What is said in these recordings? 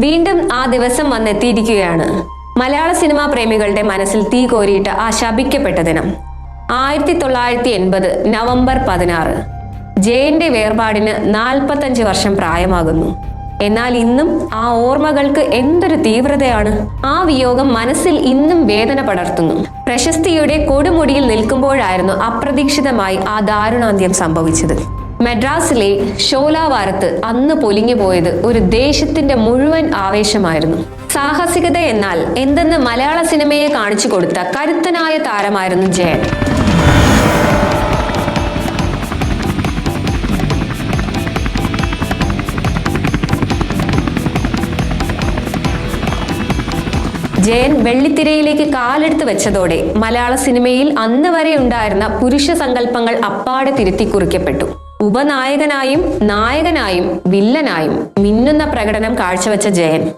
വീണ്ടും ആ ദിവസം വന്നെത്തിയിരിക്കുകയാണ്. മലയാള സിനിമാ പ്രേമികളുടെ മനസ്സിൽ തീ കോരിയിട്ട് ആ ശപിക്കപ്പെട്ട ദിനം. ആയിരത്തി തൊള്ളായിരത്തി എൺപത് നവംബർ പതിനാറ്. ജയന്റെ വേർപാടിന് നാൽപ്പത്തഞ്ച് വർഷം പ്രായമാകുന്നു. എന്നാൽ ഇന്നും ആ ഓർമ്മകൾക്ക് എന്തൊരു തീവ്രതയാണ്. ആ വിയോഗം മനസ്സിൽ ഇന്നും വേദന പടർത്തുന്നു. പ്രശസ്തിയുടെ കൊടുമുടിയിൽ നിൽക്കുമ്പോഴായിരുന്നു അപ്രതീക്ഷിതമായി ആ ദാരുണാന്ത്യം സംഭവിച്ചത്. മദ്രാസിലെ ഷോലാവാരത്ത് അന്ന് പൊലിഞ്ഞു പോയത് ഒരു ദേശത്തിന്റെ മുഴുവൻ ആവേശമായിരുന്നു. സാഹസികത എന്നാൽ എന്തെന്ന് മലയാള സിനിമയെ കാണിച്ചു കൊടുത്ത കരുത്തനായ താരമായിരുന്നു ജയൻ. ജയൻ വെള്ളിത്തിരയിലേക്ക് കാലെടുത്ത് വെച്ചതോടെ മലയാള സിനിമയിൽ അന്ന് വരെ ഉണ്ടായിരുന്ന പുരുഷ സങ്കല്പങ്ങൾ അപ്പാടെ തിരുത്തി കുറിക്കപ്പെട്ടു. ഉപനായകനായും നായകനായും വില്ലനായും മിന്നുന്ന പ്രകടനം കാഴ്ചവെച്ച ജയൻ.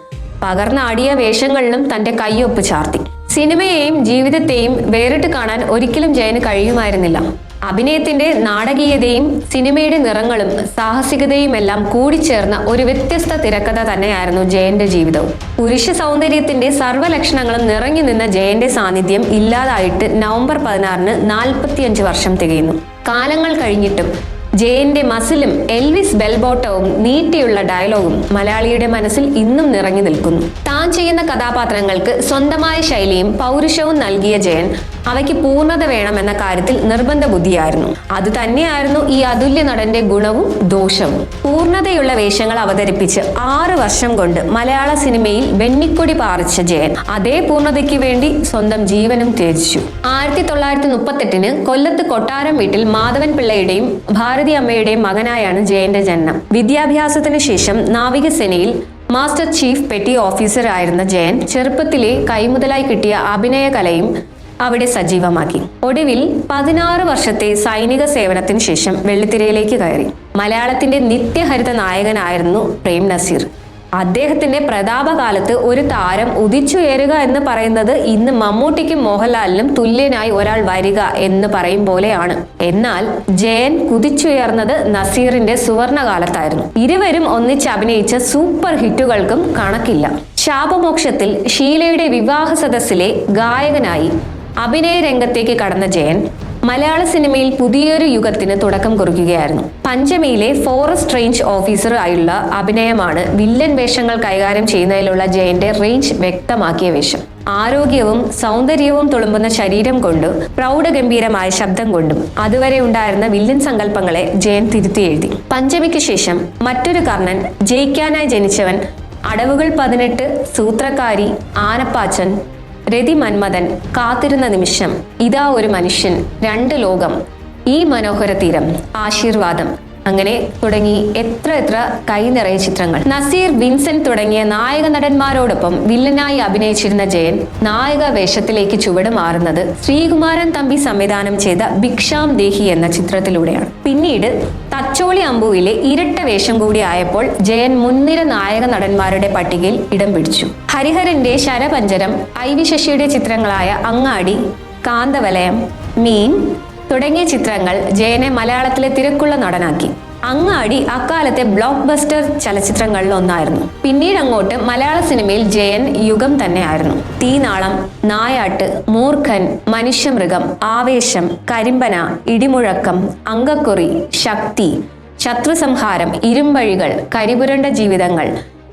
പകർന്നാടിയ വേഷങ്ങളിലും തന്റെ കയ്യൊപ്പ് ചാർത്തി. സിനിമയെയും ജീവിതത്തെയും വേറിട്ട് കാണാൻ ഒരിക്കലും ജയന് കഴിയുമായിരുന്നില്ല. അഭിനയത്തിന്റെ നാടകീയതയും സിനിമയുടെ നിറങ്ങളും സാഹസികതയും എല്ലാം കൂടിച്ചേർന്ന ഒരു വ്യത്യസ്ത തിരക്കഥ തന്നെയായിരുന്നു ജയന്റെ ജീവിതവും. പുരുഷ സൗന്ദര്യത്തിന്റെ സർവലക്ഷണങ്ങളും നിറഞ്ഞു നിന്ന ജയന്റെ സാന്നിധ്യം ഇല്ലാതായിട്ട് നവംബർ പതിനാറിന് നാൽപ്പത്തിയഞ്ച് വർഷം തികയുന്നു. കാലങ്ങൾ കഴിഞ്ഞിട്ടും ജയന്റെ മസിലും എൽവിസ് ബെൽബോട്ടവും നീട്ടിയുള്ള ഡയലോഗും മലയാളിയുടെ മനസ്സിൽ ഇന്നും നിറഞ്ഞു നിൽക്കുന്നു. താൻ ചെയ്യുന്ന കഥാപാത്രങ്ങൾക്ക് സ്വന്തമായ ശൈലിയും പൗരുഷവും നൽകിയ ജയൻ അവയ്ക്ക് പൂർണത വേണമെന്ന കാര്യത്തിൽ നിർബന്ധ ബുദ്ധിയായിരുന്നു. അത് തന്നെയായിരുന്നു ഈ അതുല്യ നടന്റെ ഗുണവും ദോഷവും. പൂർണതയുള്ള വേഷങ്ങൾ അവതരിപ്പിച്ച് ആറ് വർഷം കൊണ്ട് മലയാള സിനിമയിൽ വെണ്ണിക്കൊടി പാറിച്ച ജയൻ അതേ പൂർണതയ്ക്ക് വേണ്ടി സ്വന്തം ജീവനും ത്യജിച്ചു. ആയിരത്തി തൊള്ളായിരത്തി മുപ്പത്തെട്ടിന് കൊല്ലത്ത് കൊട്ടാരം വീട്ടിൽ മാധവൻ പിള്ളയുടെയും ഭാരതി അമ്മയുടെയും മകനായാണ് ജയന്റെ ജനനം. വിദ്യാഭ്യാസത്തിന് ശേഷം നാവികസേനയിൽ മാസ്റ്റർ ചീഫ് പെറ്റി ഓഫീസർ ആയിരുന്ന ജയൻ ചെറുപ്പത്തിലെ കൈമുതലായി കിട്ടിയ അഭിനയ കലയും അവിടെ സജീവമാക്കി. ഒടുവിൽ പതിനാറ് വർഷത്തെ സൈനിക സേവനത്തിന് ശേഷം വെള്ളിത്തിരയിലേക്ക് കയറി. മലയാളത്തിന്റെ നിത്യഹരിത നായകനായിരുന്നു പ്രേം നസീർ. അദ്ദേഹത്തിന്റെ പ്രതാപകാലത്ത് ഒരു താരം ഉദിച്ചുയരുക എന്ന് പറയുന്നത് ഇന്ന് മമ്മൂട്ടിക്കും മോഹൻലാലിനും തുല്യനായി ഒരാൾ വരിക എന്ന് പറയും പോലെയാണ്. എന്നാൽ ജയൻ കുതിച്ചുയർന്നത് നസീറിന്റെ സുവർണകാലത്തായിരുന്നു. ഇരുവരും ഒന്നിച്ച് അഭിനയിച്ച സൂപ്പർ ഹിറ്റുകൾക്കും കണക്കില്ല. ശാപമോക്ഷത്തിൽ ഷീലയുടെ വിവാഹ സദസ്സിലെ ഗായകനായി അഭിനയ രംഗത്തേക്ക് കടന്ന ജയൻ മലയാള സിനിമയിൽ പുതിയൊരു യുഗത്തിന് തുടക്കം കുറിക്കുകയായിരുന്നു. പഞ്ചമിയിലെ ഫോറസ്റ്റ് റേഞ്ച് ഓഫീസർ ആയുള്ള അഭിനയമാണ് വില്ലൻ വേഷങ്ങൾ കൈകാര്യം ചെയ്യുന്നതിലുള്ള ജയന്റെ റേഞ്ച് വ്യക്തമാക്കിയ വേഷം. ആരോഗ്യവും സൗന്ദര്യവും തുളുമ്പുന്ന ശരീരം കൊണ്ടും പ്രൗഢഗംഭീരമായ ശബ്ദം കൊണ്ടും അതുവരെ ഉണ്ടായിരുന്ന വില്ലൻ സങ്കല്പങ്ങളെ ജയൻ തിരുത്തി എഴുതി. പഞ്ചമിക്ക് ശേഷം മറ്റൊരു കർണൻ ജയിക്കാനായി ജനിച്ചവൻ അടവുകൾ പതിനെട്ട് സൂത്രക്കാരി ആനപ്പാച്ചൻ രതി മന്മഥൻ കാത്തിരുന്ന നിമിഷം ഇതാ ഒരു മനുഷ്യൻ രണ്ട് ലോകം ഈ മനോഹര തീരം ആശീർവാദം. അങ്ങനെ തുടങ്ങി എത്ര എത്ര കൈ നിറയെ ചിത്രങ്ങൾ. നസീർ വിൻസെന്റ് തുടങ്ങിയ നായക നടന്മാരോടൊപ്പം വില്ലനായി അഭിനയിച്ചിരുന്ന ജയൻ നായക വേഷത്തിലേക്ക് ചുവട് മാറുന്നത് ശ്രീകുമാരൻ തമ്പി സംവിധാനം ചെയ്ത ഭിക്ഷാം ദേഹി എന്ന ചിത്രത്തിലൂടെയാണ്. പിന്നീട് തച്ചോളി അമ്പുവിലെ ഇരട്ട വേഷം കൂടി ആയപ്പോൾ ജയൻ മുൻനിര നായക നടന്മാരുടെ പട്ടികയിൽ ഇടം പിടിച്ചു. ഹരിഹരന്റെ ശരപഞ്ചരം ഐ വി ശശിയുടെ ചിത്രങ്ങളായ അങ്ങാടി കാന്തവലയം മീൻ തുടങ്ങിയ ചിത്രങ്ങൾ ജയനെ മലയാളത്തിലെ തിരക്കുള്ള നടനാക്കി. അങ്ങാടി അക്കാലത്തെ ബ്ലോക്ക് ബസ്റ്റർ ചലച്ചിത്രങ്ങളിൽ ഒന്നായിരുന്നു പിന്നീട് അങ്ങോട്ട് മലയാള സിനിമയിൽ ജയൻ യുഗം തന്നെയായിരുന്നു. തീനാളം നായാട്ട് മൂർഖൻ മനുഷ്യമൃഗം ആവേശം കരിമ്പന ഇടിമുഴക്കം അങ്കക്കുറി ശക്തി ശത്രുസംഹാരം ഇരുമ്പഴികൾ കരിപുരണ്ട ജീവിതങ്ങൾ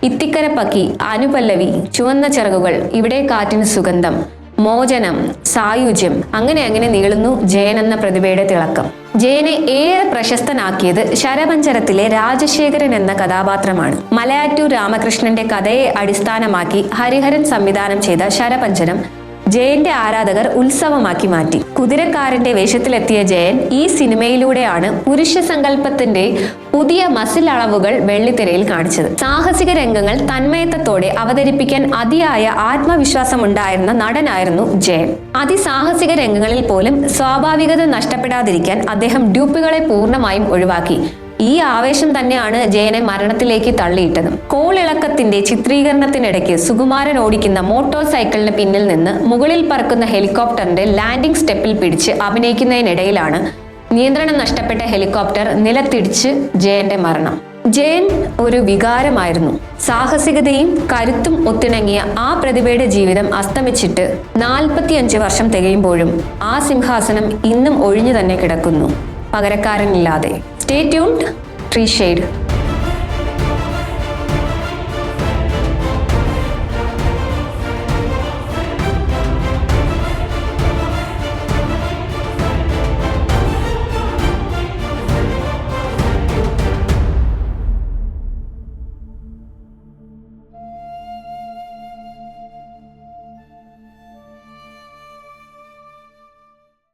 ഇത്തിക്കരപ്പക്കി അനുപല്ലവി ചുവന്ന ചിറകുകൾ ഇവിടെ കാറ്റിന് സുഗന്ധം മോചനം സായുജ്യം അങ്ങനെ അങ്ങനെ നീളുന്നു ജയൻ എന്ന പ്രതിഭയുടെ തിളക്കം. ജയനെ ഏറെ പ്രശസ്തനാക്കിയത് ശരപഞ്ചരത്തിലെ രാജശേഖരൻ എന്ന കഥാപാത്രമാണ്. മലയാറ്റൂർ രാമകൃഷ്ണന്റെ കഥയെ അടിസ്ഥാനമാക്കി ഹരിഹരൻ സംവിധാനം ചെയ്ത ശരപഞ്ചരം ജയന്റെ ആരാധകർ ഉത്സവമാക്കി മാറ്റി. കുതിരക്കാരന്റെ വേഷത്തിലെത്തിയ ജയൻ ഈ സിനിമയിലൂടെയാണ് പുരുഷ സങ്കല്പത്തിന്റെ പുതിയ മസിൽ അളവുകൾ വെള്ളിത്തിരയിൽ കാണിച്ചത്. സാഹസിക രംഗങ്ങൾ തന്മയത്വത്തോടെ അവതരിപ്പിക്കാൻ അതിയായ ആത്മവിശ്വാസമുണ്ടായിരുന്ന നടനായിരുന്നു ജയൻ. അതിസാഹസിക രംഗങ്ങളിൽ പോലും സ്വാഭാവികത നഷ്ടപ്പെടാതിരിക്കാൻ അദ്ദേഹം ഡ്യൂപ്പുകളെ പൂർണമായും ഒഴിവാക്കി. ഈ ആവേശം തന്നെയാണ് ജയനെ മരണത്തിലേക്ക് തള്ളിയിട്ടത്. കോളിളക്കത്തിന്റെ ചിത്രീകരണത്തിനിടയ്ക്ക് സുകുമാരൻ ഓടിക്കുന്ന മോട്ടോർ സൈക്കിളിന് പിന്നിൽ നിന്ന് മുകളിൽ പറക്കുന്ന ഹെലികോപ്റ്ററിന്റെ ലാൻഡിംഗ് സ്റ്റെപ്പിൽ പിടിച്ച് അഭിനയിക്കുന്നതിനിടയിലാണ് നിയന്ത്രണം നഷ്ടപ്പെട്ട ഹെലികോപ്റ്റർ നിലത്തിടിച്ച് ജയന്റെ മരണം. ജയൻ ഒരു വികാരമായിരുന്നു. സാഹസികതയും കരുത്തും ഒത്തിണങ്ങിയ ആ പ്രതിഭയുടെ ജീവിതം അസ്തമിച്ചിട്ട് നാൽപ്പത്തിയഞ്ച് വർഷം തികയുമ്പോഴും ആ സിംഹാസനം ഇന്നും ഒഴിഞ്ഞു തന്നെ കിടക്കുന്നു. പകരക്കാരനില്ലാതെ. Stay tuned, Tree Shade.